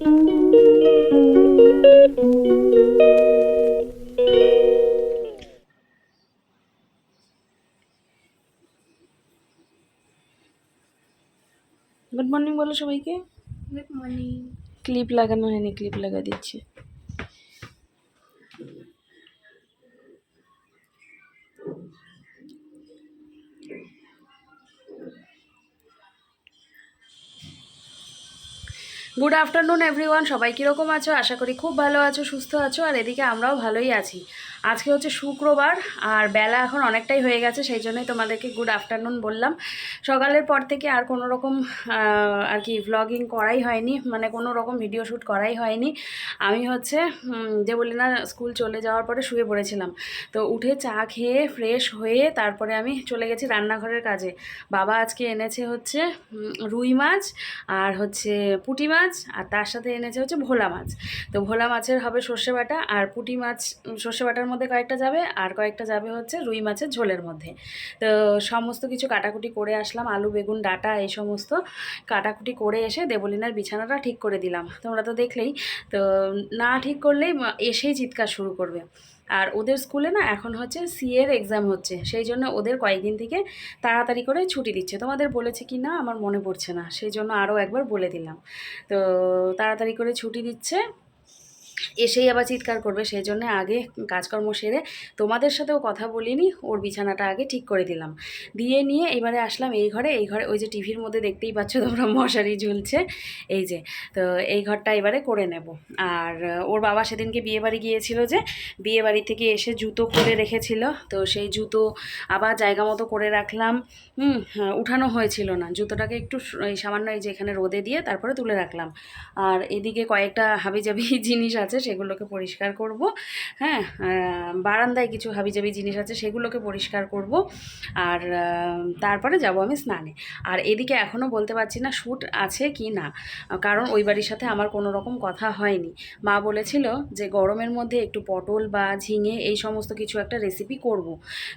Good morning বলো সবাইকে। Good morning clip লাগানো হয়নি ক্লিপ লাগা দিচ্ছি। গুড আফটারনুন এভরিওয়ান সবাই কীরকম আছো? আশা করি খুব ভালো আছো, সুস্থ আছো, আর এদিকে আমরাও ভালোই আছি। আজকে হচ্ছে শুক্রবার আর বেলা এখন অনেকটাই হয়ে গেছে, সেই জন্যই তোমাদেরকে গুড আফটারনুন বললাম। সকালের পর থেকে আর কোনো রকম আর কি ভ্লগিং করাই হয়নি মানে কোনো রকম ভিডিও শ্যুট করাই হয়নি। আমি হচ্ছে যে বলি না স্কুল চলে যাওয়ার পরে শুয়ে পড়েছিলাম। তো উঠে চা খেয়ে ফ্রেশ হয়ে তারপরে আমি চলে গেছি রান্নাঘরের কাজে। বাবা আজকে এনেছে হচ্ছে রুই মাছ আর হচ্ছে পুঁটি মাছ আর তার সাথে এনেছে হচ্ছে ভোলা মাছ। তো ভোলা মাছের হবে সর্ষে বাটা আর পুঁটি মাছ সর্ষে বাটার মধ্যে কয়েকটা যাবে, আর কয়েকটা যাবে হচ্ছে রুই মাছের ঝোলের মধ্যে। তো সমস্ত কিছু কাটাকুটি করে আসলাম, আলু, বেগুন, ডাটা, এই সমস্ত কাটাকুটি করে এসে দেবলিনার বিছানাটা ঠিক করে দিলাম। তোমরা তো দেখলেই, তো না ঠিক করলেই এসেই চিৎকার শুরু করবে। আর ওদের স্কুলে না এখন হচ্ছে সিএর এক্সাম হচ্ছে, সেই জন্য ওদের কয়েকদিন থেকে তাড়াতাড়ি করে ছুটি দিচ্ছে। তোমাদের বলেছে কি না আমার মনে পড়ছে না, সেই জন্য আরও একবার বলে দিলাম। তো তাড়াতাড়ি করে ছুটি দিচ্ছে এসেই আবার চিৎকার করবে সেই জন্য আগে কাজকর্ম সেরে তোমাদের সাথেও কথা বলিনি ওর বিছানাটা আগে ঠিক করে দিলাম। দিয়ে নিয়ে এবারে আসলাম এই ঘরে এই ঘরে ওই যে টিভির মধ্যে দেখতেই পাচ্ছ তোমরা মশারি ঝুলছে এই যে তো এই ঘরটা এবারে করে নেব। আর ওর বাবা সেদিনকে বিয়ে বাড়ি গিয়েছিল যে বিয়ে বাড়ি থেকে এসে জুতো করে রেখেছিল তো সেই জুতো আবার জায়গা মতো করে রাখলাম। হুম হ্যাঁ, উঠানো হয়েছিল না জুতোটাকে একটু সামান্য এই যে এখানে রোদে দিয়ে তারপরে তুলে রাখলাম। আর এদিকে কয়েকটা হাবিজাবি জিনিস আছে সেগুলোকে পরিষ্কার করব। হ্যাঁ বারান্দায় কিছু হাবিজাবি জিনিস আছে, সেগুলোকে পরিষ্কার করব। আর তারপরে যাব আমি স্নানে। আর এদিকে এখনও বলতে পারছি না শ্যুট আছে কি না। কারণ ওই বাড়ির সাথে আমার কোনো রকম কথা হয়নি। মা বলেছিল যে গরমের মধ্যে একটু পটল বা ঝিঙে এই সমস্ত কিছু একটা রেসিপি করব।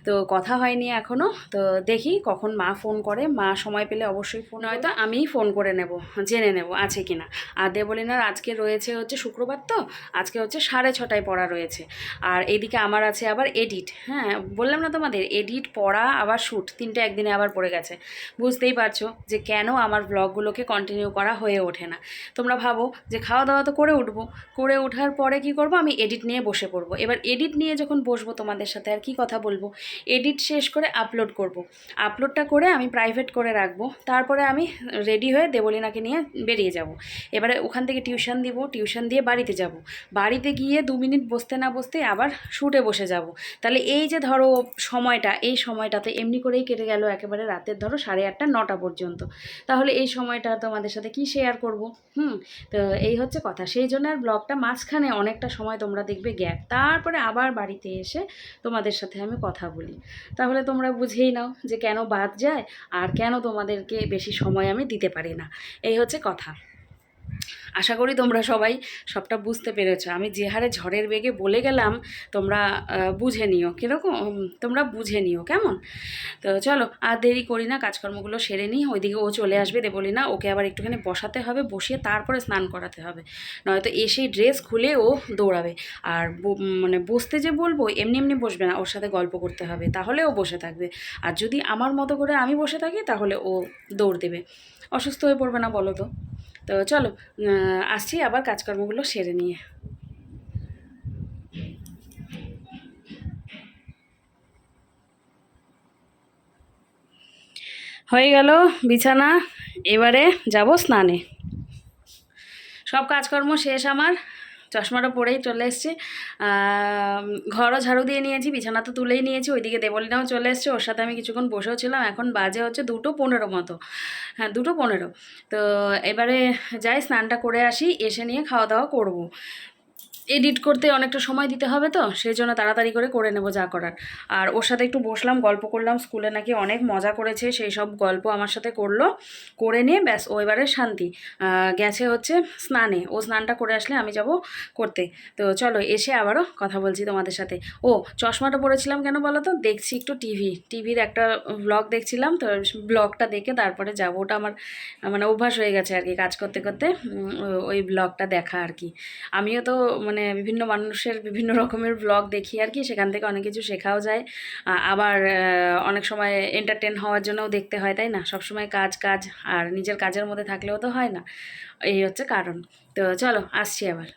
তো কথা হয়নি এখনও তো দেখি কখন মা ফোন করে। মা সময় পেলে অবশ্যই ফোন হয়তো আমিই ফোন করে নেব, জেনে নেব আছে কি না। আর দেবলিনার আজকে রয়েছে হচ্ছে শুক্রবার তো আজকে হচ্ছে সাড়ে ছটায় পড়া রয়েছে। আর এদিকে আমার আছে আবার এডিট। হ্যাঁ বললাম না তোমাদের, এডিট, পড়া, আবার শ্যুট তিনটে একদিনে আবার পড়ে গেছে। বুঝতেই পারছ যে কেন আমার ব্লগগুলোকে কন্টিনিউ করা হয়ে ওঠে না। তোমরা ভাবো যে খাওয়া দাওয়া তো করে উঠবো। করে ওঠার পরে কি করব? আমি এডিট নিয়ে বসে পড়ব। এবার এডিট নিয়ে যখন বসবো তোমাদের সাথে আর কি কথা বলব, এডিট শেষ করে আপলোড করব। আপলোডটা করে আমি প্রাইভেট করে রাখব। তারপরে আমি রেডি হয়ে দেবলিনাকে নিয়ে বেরিয়ে যাব। এবারে ওখান থেকে টিউশন দিব টিউশন দিয়ে বাড়িতে যাব। বাড়িতে গিয়ে দু মিনিট বসতে না বসতে আবার শুটে বসে যাব। তাহলে এই যে ধরো সময়টা, এই সময়টাতে এমনি করেই কেটে গেল একেবারে রাতের ধরো সাড়ে আটটা, নটা পর্যন্ত। তাহলে এই সময়টা তোমাদের সাথে কি শেয়ার করব? হুম, তো এই হচ্ছে কথা। সেই জন্য আর ব্লগটা মাঝখানে অনেকটা সময় তোমরা দেখবে গ্যাপ তারপরে আবার বাড়িতে এসে তোমাদের সাথে আমি কথা বলি। তাহলে তোমরা বুঝেই নাও যে কেন বাদ যায় আর কেন তোমাদেরকে বেশি সময় আমি দিতে পারি না। এই হচ্ছে কথা। আশা করি তোমরা সবাই সবটা বুঝতে পেরেছ। আমি যে হারে ঝড়ের বেগে বলে গেলাম, তোমরা বুঝে নিও। কীরকম? তোমরা বুঝে নিও, কেমন? তো চলো, আর দেরি করি না, কাজকর্মগুলো সেরে নিই। ওইদিকে ও চলে আসবে দেবলি না ওকে আবার একটুখানি বসাতে হবে, বসিয়ে তারপরে স্নান করাতে হবে। নয়তো এসেই ড্রেস খুলে ও দৌড়াবে। আর মানে বসতে যে বলব, এমনি এমনি বসবে না, ওর সাথে গল্প করতে হবে। তাহলে ও বসে থাকবে। আর যদি আমার মতো করে আমি বসে থাকি, তাহলে ও দৌড় দেবে। অসুস্থ হয়ে পড়বে না, বলো তো? তো চলো আসছি, আবার কাজকর্মগুলো সেরে নিয়ে। হয়ে গেল বিছানা, এবারে যাব স্নানে। সব কাজকর্ম শেষ আমার। চশমাটা পরেই চলে এসছে। ঘরও ঝাড়ু দিয়ে নিয়েছি, বিছানা তো তুলেই নিয়েছি, ওইদিকে দেবলিনাও চলে এসছে, ওর সাথে আমি কিছুক্ষণ বসেও ছিলাম। এখন বাজে হচ্ছে দুটো পনেরো মতো। হ্যাঁ দুটো পনেরো। তো এবারে যাই, স্নানটা করে আসি, এসে নিয়ে খাওয়া দাওয়া করব। এডিট করতে অনেকটা সময় দিতে হবে তো সেই জন্য তাড়াতাড়ি করে করে নেব যা করার। আর ওর সাথে একটু বসলাম, গল্প করলাম, স্কুলে নাকি অনেক মজা করেছে, সেই সব গল্প আমার সাথে করল, করে নিয়ে ব্যাস ও এবারে শান্তি। গেছে হচ্ছে স্নানে, ও স্নানটা করে আসলে আমি যাব করতে। তো চলো এসে আবারও কথা বলছি তোমাদের সাথে। ও, চশমাটা পরেছিলাম কেন বলো তো? দেখছি একটু টিভি, টিভির একটা ব্লগ দেখছিলাম, তো ব্লগটা দেখে তারপরে যাব। ওটা আমার মানে অভ্যাস হয়ে গেছে আর কি, কাজ করতে করতে ওই ব্লগটা দেখা আর কি। আমিও তো মানে বিভিন্ন মানুষের বিভিন্ন রকমের ব্লগ দেখি আর কি, সেখান থেকে অনেক কিছু শেখাও যায়। আবার অনেক সময় এন্টারটেন হওয়ার জন্যও দেখতে হয়, তাই না? সবসময় কাজ কাজ আর নিজের কাজের মধ্যে থাকলেও তো হয় না। এই হচ্ছে কারণ। তো চলো, আসছি আবার।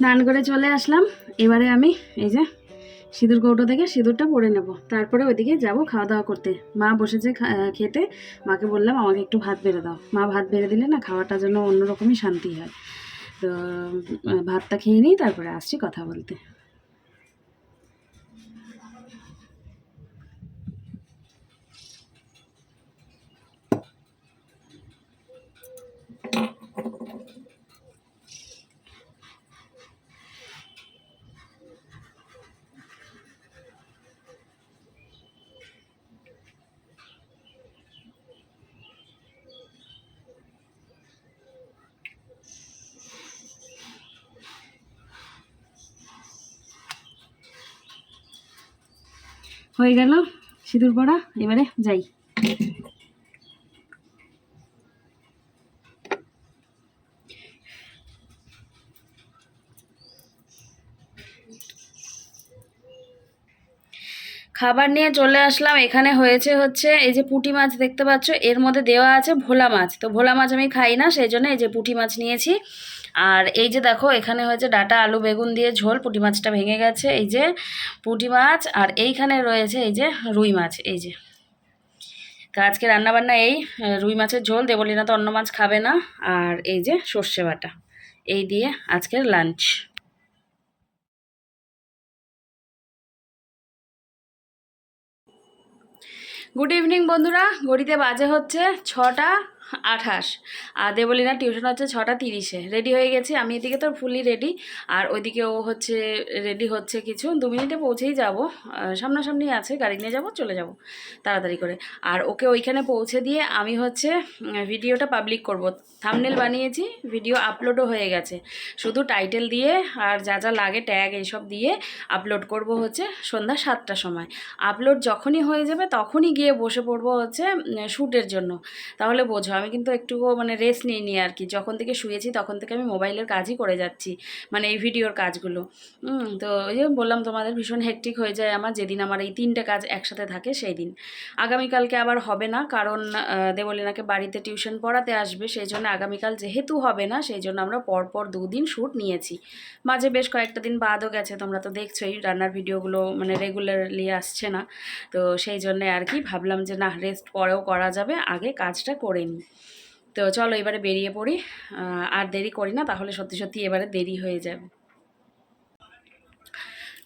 স্নান করে চলে আসলাম। এবারে আমি এই যে সিঁদুর কৌটো থেকে সিঁদুরটা পরে নেব। তারপরে ওইদিকে যাব খাওয়া দাওয়া করতে। মা বসেছে খেতে। মাকে বললাম, আমাকে একটু ভাত বেড়ে দাও। মা ভাত বেড়ে দিলে না খাওয়াটা যেন অন্যরকমই শান্তি হয়। তো ভাতটা খেয়ে নিই তারপরে আসছি কথা বলতে। হয়ে গেল সিঁদুর পরা এবারে যাই। খাবার নিয়ে চলে আসলাম, এখানে হয়েছে হচ্ছে এই যে পুঁটি মাছ দেখতে পাচ্ছ, এর মধ্যে দেওয়া আছে ভোলা মাছ। তো ভোলা মাছ আমি খাই না, সেই জন্য এই যে পুঁটি মাছ নিয়েছি। আর এই যে দেখো, এখানে হয়েছে ডাটা, আলু, বেগুন দিয়ে ঝোল, পুঁটি মাছটা ভেঙে গেছে, এই যে পুঁটি মাছ, আর এইখানে রয়েছে এই যে রুই মাছ, এই যে। তো আজকে রান্নাবান্না এই, রুই মাছের ঝোল, দেবলিনা তো অন্য মাছ খাবে না, আর এই যে সর্ষে বাটা, এই দিয়ে আজকের লাঞ্চ। গুড ইভিনিং বন্ধুরা, ঘড়িতে বাজে হচ্ছে ছটা আঠাশ। আর দেবলিনার টিউশন হচ্ছে ছটা তিরিশে। রেডি হয়ে গেছি, আমি এদিকে তো ফুলি রেডি আর ওইদিকে ও হচ্ছে রেডি হচ্ছে কিছু। দু মিনিটে পৌঁছেই যাব সামনাসামনি আছে, গাড়ি নিয়ে যাব, চলে যাব তাড়াতাড়ি করে। আর ওকে ওইখানে পৌঁছে দিয়ে আমি হচ্ছে ভিডিওটা পাবলিক করব। থামনেল বানিয়েছি ভিডিও আপলোডও হয়ে গেছে। শুধু টাইটেল দিয়ে আর যা যা লাগে ট্যাগ এইসব দিয়ে আপলোড করব হচ্ছে সন্ধ্যা সাতটার সময়। আপলোড যখনই হয়ে যাবে তখনই গিয়ে বসে পড়ব হচ্ছে শ্যুটের জন্য। তাহলে বোঝো আমি কিন্তু একটু মানে রেস্ট নিই আর কি। যখন থেকে শুয়েছি তখন থেকে আমি মোবাইলের কাজই করে যাচ্ছি মানে এই ভিডিওর কাজগুলো। তো ওই যে বললাম তোমাদের ভীষণ হেকটিক হয়ে যায় আমার, যেদিন আমার এই তিনটে কাজ একসাথে থাকে সেই দিন আগামীকালকে আবার হবে না, কারণ দেবলীনাকে বাড়িতে টিউশন পড়াতে আসবে, সেই জন্য আগামীকাল যেহেতু হবে না, সেই জন্য আমরা পরপর দুদিন শ্যুট নিয়েছি। মাঝে বেশ কয়েকটা দিন বাদও গেছে, তোমরা তো দেখছোই, রান্নার ভিডিওগুলো মানে রেগুলারলি আসছে না। তো সেই জন্যে আর কি ভাবলাম যে না রেস্ট পরেও করা যাবে, আগে কাজটা করে নিই। তো চলো এবারে বেরিয়ে পড়ি। আর দেরি করি না, তাহলে সত্যি সত্যি এবারে দেরি হয়ে যাবে।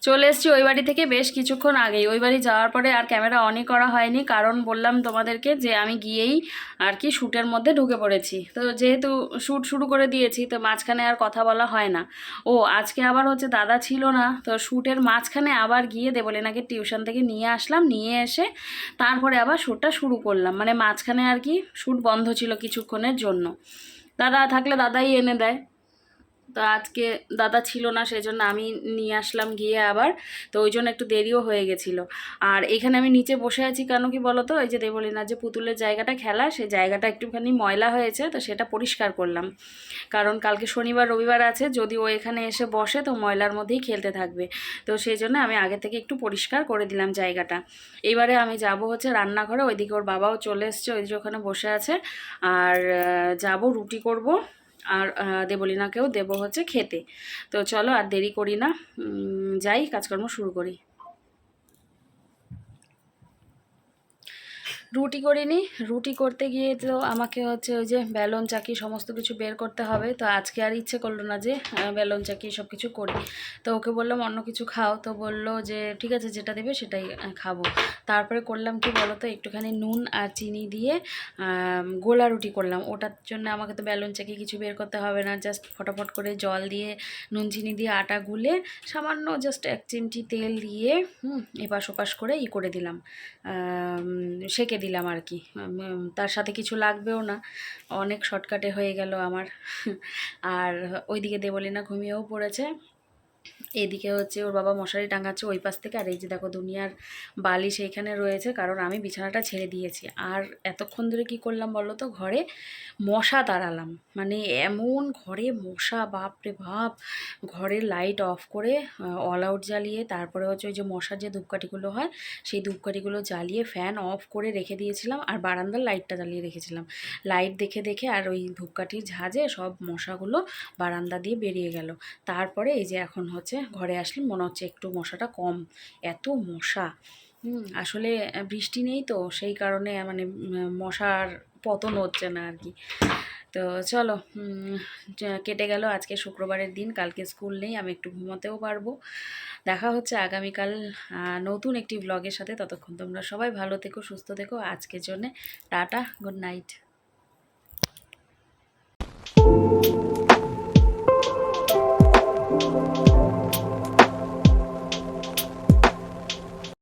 চলে এসেছি ওই বাড়ি থেকে বেশ কিছুক্ষণ আগেই। ওই বাড়ি যাওয়ার পরে আর ক্যামেরা অনই করা হয়নি, কারণ বললাম তোমাদেরকে যে আমি গিয়েই আর কি শ্যুটের মধ্যে ঢুকে পড়েছি। তো যেহেতু শ্যুট শুরু করে দিয়েছি, তো মাঝখানে আর কথা বলা হয় না। ও, আজকে আবার হচ্ছে দাদা ছিল না, তো শ্যুটের মাঝখানে আবার গিয়ে দেবলিনাকে টিউশন থেকে নিয়ে আসলাম, নিয়ে এসে তারপরে আবার শ্যুটটা শুরু করলাম। মানে মাঝখানে আর কি শ্যুট বন্ধ ছিল কিছুক্ষণের জন্য। দাদা থাকলে দাদাই এনে দেয়। তো আজকে দাদা ছিল না সেই জন্য আমি নিয়ে আসলাম গিয়ে আবার। তো ওই জন্য একটু দেরিও হয়ে গেছিল। আর এখানে আমি নিচে বসে আছি কেন কি বলো তো এই যে দেবলিনা, যে পুতুলের জায়গাটা খেলা, সেই জায়গাটা একটুখানি ময়লা হয়েছে, তো সেটা পরিষ্কার করলাম। কারণ কালকে শনিবার, রবিবার আছে, যদি ও এখানে এসে বসে, তো ময়লার মধ্যেই খেলতে থাকবে। তো সেই জন্য আমি আগে থেকে একটু পরিষ্কার করে দিলাম জায়গাটা। এবারে আমি যাব হচ্ছে রান্নাঘরে, ওইদিকে ওর বাবাও চলে এসছে, ওই যে ওখানে বসে আছে। আর যাব রুটি করব। আর দেবলিনাকেও দেবো হচ্ছে খেতে। তো চলো আর দেরি করি না। যাই, কাজকর্ম শুরু করি। রুটি করিনি। রুটি করতে গিয়ে তো আমাকে হচ্ছে ওই যে বেলন, চাকি সমস্ত কিছু বের করতে হবে। তো আজকে আর ইচ্ছে করল না যে বেলন, চাকি সব কিছু করি। তো ওকে বললাম, অন্য কিছু খাও। তো বলল যে, ঠিক আছে, যেটা দেবে সেটাই খাব। তারপরে করলাম কি বলো তো, একটুখানি নুন আর চিনি দিয়ে গোলা রুটি করলাম। ওটার জন্য আমাকে তো বেলন, চাকি কিছু বের করতে হবে না। জাস্ট ফটাফট করে জল দিয়ে, নুন, চিনি দিয়ে আটা গুলে, সামান্য জাস্ট এক চিমটি তেল দিয়ে, হুম, এপাশ ওপাশ করে ই করে দিলাম। সেঁকে দিলাম আর কি। তার সাথে কিছু লাগবেও না। অনেক শর্টকাটে হয়ে গেল আমার। আর ওইদিকে দেবলিনা ঘুমিয়েও পড়েছে। এদিকে হচ্ছে ওর বাবা মশারি টাঙাচ্ছে ওই পাশ থেকে, আর এই যে দেখো দুনিয়ার বালিশ এইখানে রয়েছে, কারণ আমি বিছানাটা ছেড়ে দিয়েছি। আর এতক্ষণ ধরে কি করলাম বলো তো, ঘরে মশা দাঁড়ালাম। মানে এমন ঘরে মশা বাপরে বাপ, ঘরের লাইট অফ করে অল আউট জ্বালিয়ে, তারপরে হচ্ছে ওই যে মশার যে ধূপকাঠিগুলো হয়, সেই ধূপকাঠিগুলো জ্বালিয়ে ফ্যান অফ করে রেখে দিয়েছিলাম, আর বারান্দার লাইটটা জ্বালিয়ে রেখেছিলাম। লাইট দেখে দেখে আর ওই ধূপকাঠির ঝাঁজে সব মশাগুলো বারান্দা দিয়ে বেরিয়ে গেল। তারপরে এই যে এখন হচ্ছে, ঘরে আসলে মনে হচ্ছে একটু মশাটা কম। এত মশা। আসলে বৃষ্টি নেই তো, সেই কারণে মানে মশার পতন হচ্ছে না আর কি। তো চলো কেটে গেল আজকে শুক্রবারের দিন, কালকে স্কুল নেই, আমি একটু ঘুমাতেও পারব। দেখা হচ্ছে আগামীকাল নতুন একটি ব্লগের সাথে। ততক্ষণ তোমরা সবাই ভালো থেকো, সুস্থ থেকো। আজকের জন্যে টাটা, গুড নাইট।